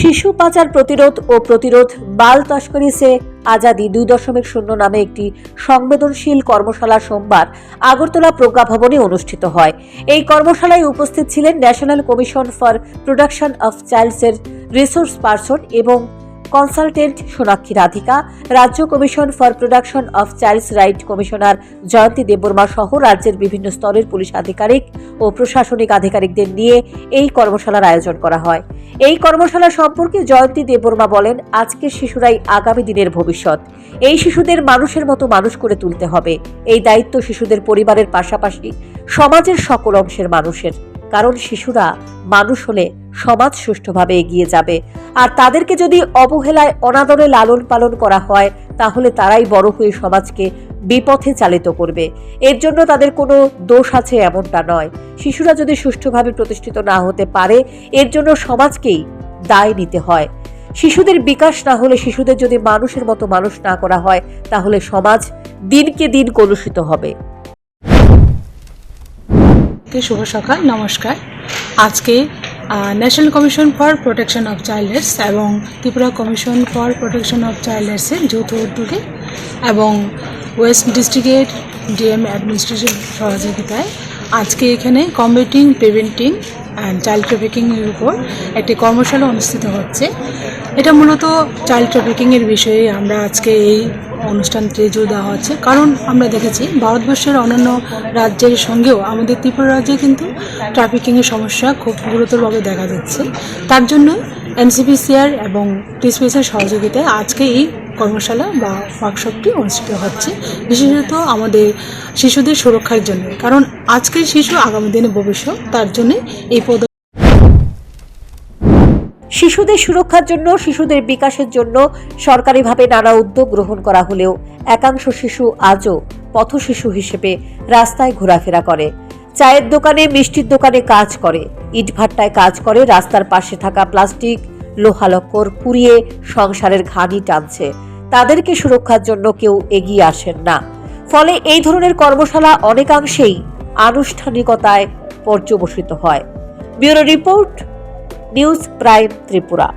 শিশু পাচার প্রতিরোধ ও প্রতিরোধ বাল তস্করি সে আজাদি দুই দশমিক শূন্য নামে একটি সংবেদনশীল কর্মশালা সোমবার আগরতলা প্রজ্ঞা ভবনে অনুষ্ঠিত হয়। এই কর্মশালায় উপস্থিত ছিলেন national commission for production of চাইল্ডসের resource person এবং কনসালটেন্ট সোনাক্ষী রাধিকা, রাজ্য commission for production of childs right commissioner Jayanti Debbarma সহ রাজ্যের বিভিন্ন স্তরের পুলিশ আধিকারিক ও প্রশাসনিক আধিকারিকদের নিয়ে এই কর্মশালার আয়োজন করা হয়। এই কর্মশালা সম্পর্কে জয়ন্তী দেববর্মা বলেন আজকের শিশুরাই আগামী দিনের ভবিষ্যৎ। এই শিশুদের মানুষের মতো মানুষ করে তুলতে হবে। এই দায়িত্ব শিশুদের পরিবারের পাশাপাশি সমাজের সকল অংশের মানুষের। কারণ শিশুরা মানুষ হলে সমাজ সুষ্ঠুভাবে এগিয়ে যাবে। আর তাদেরকে যদি অবহেলায় অনাদরে লালন পালন করা হয়, তাহলে তারাই বড় হয়ে সমাজকে বিপথে চালিত করবে। এর জন্য তাদের কোনো দোষ আছে এমনটা নয়। শিশুরা যদি সুষ্ঠুভাবে প্রতিষ্ঠিত না হতে পারে, এর জন্য সমাজকেই দায় নিতে হয়। শিশুদের বিকাশ না হলে শিশুদের যদি মানুষের মতো মানুষ না করা হয়, তাহলে সমাজ দিনকে দিন কলুষিত হবে। শুভ সকাল, নমস্কার। আজকে national commission for protection of childs এবং Tripura commission for protection of চাইল্ডসের যৌথ উদ্যোগে এবং ওয়েস্ট ডিস্ট্রিক্টের ডিএম অ্যাডমিনিস্ট্রেশন সহযোগিতায় আজকে এখানে কম্বেটিং প্রিভেন্টিং চাইল্ড ট্রাফিকিংয়ের উপর একটি কর্মশালা অনুষ্ঠিত হচ্ছে। এটা মূলত চাইল্ড ট্রাফিকিংয়ের বিষয়ে আমরা আজকে এই অনুষ্ঠানটি জোর দেওয়া হচ্ছে। কারণ আমরা দেখেছি ভারতবর্ষের অন্যান্য রাজ্যের সঙ্গেও আমাদের ত্রিপুরা রাজ্যে কিন্তু ট্রাফিকিংয়ের সমস্যা খুব গুরুতরভাবে দেখা যাচ্ছে তার জন্য এনসিপিসিআর এবং টিসপিএসের সহযোগিতায় আজকে এই কর্মশালা বা ওয়ার্কশপটি অনুষ্ঠিত হচ্ছে। বিশেষত আমাদের শিশুদের সুরক্ষার জন্য। কারণ আজকের শিশু আগামী দিনে ভবিষ্যৎ, তার জন্য এই পদ শিশুদের সুরক্ষার জন্য, শিশুদের বিকাশের জন্য সরকারিভাবে নানা উদ্যোগ গ্রহণ করা হলেও একাংশ শিশু আজও পথশিশু হিসেবে রাস্তায় ঘোরাফেরা করে। চায়ের দোকানে, মিষ্টির দোকানে কাজ করে। ইটভাট্টায় কাজ করে, রাস্তার পাশে থাকা প্লাস্টিক, লোহালক্কর পুড়িয়ে সংসারের ঘানি টানছে। তাদেরকে সুরক্ষার জন্য কেউ এগিয়ে আসেন না। ফলে এই ধরনের কর্মশালা অনেকাংশেই আনুষ্ঠানিকতায় পর্যবসিত হয়। Bureau report, news prime Tripura.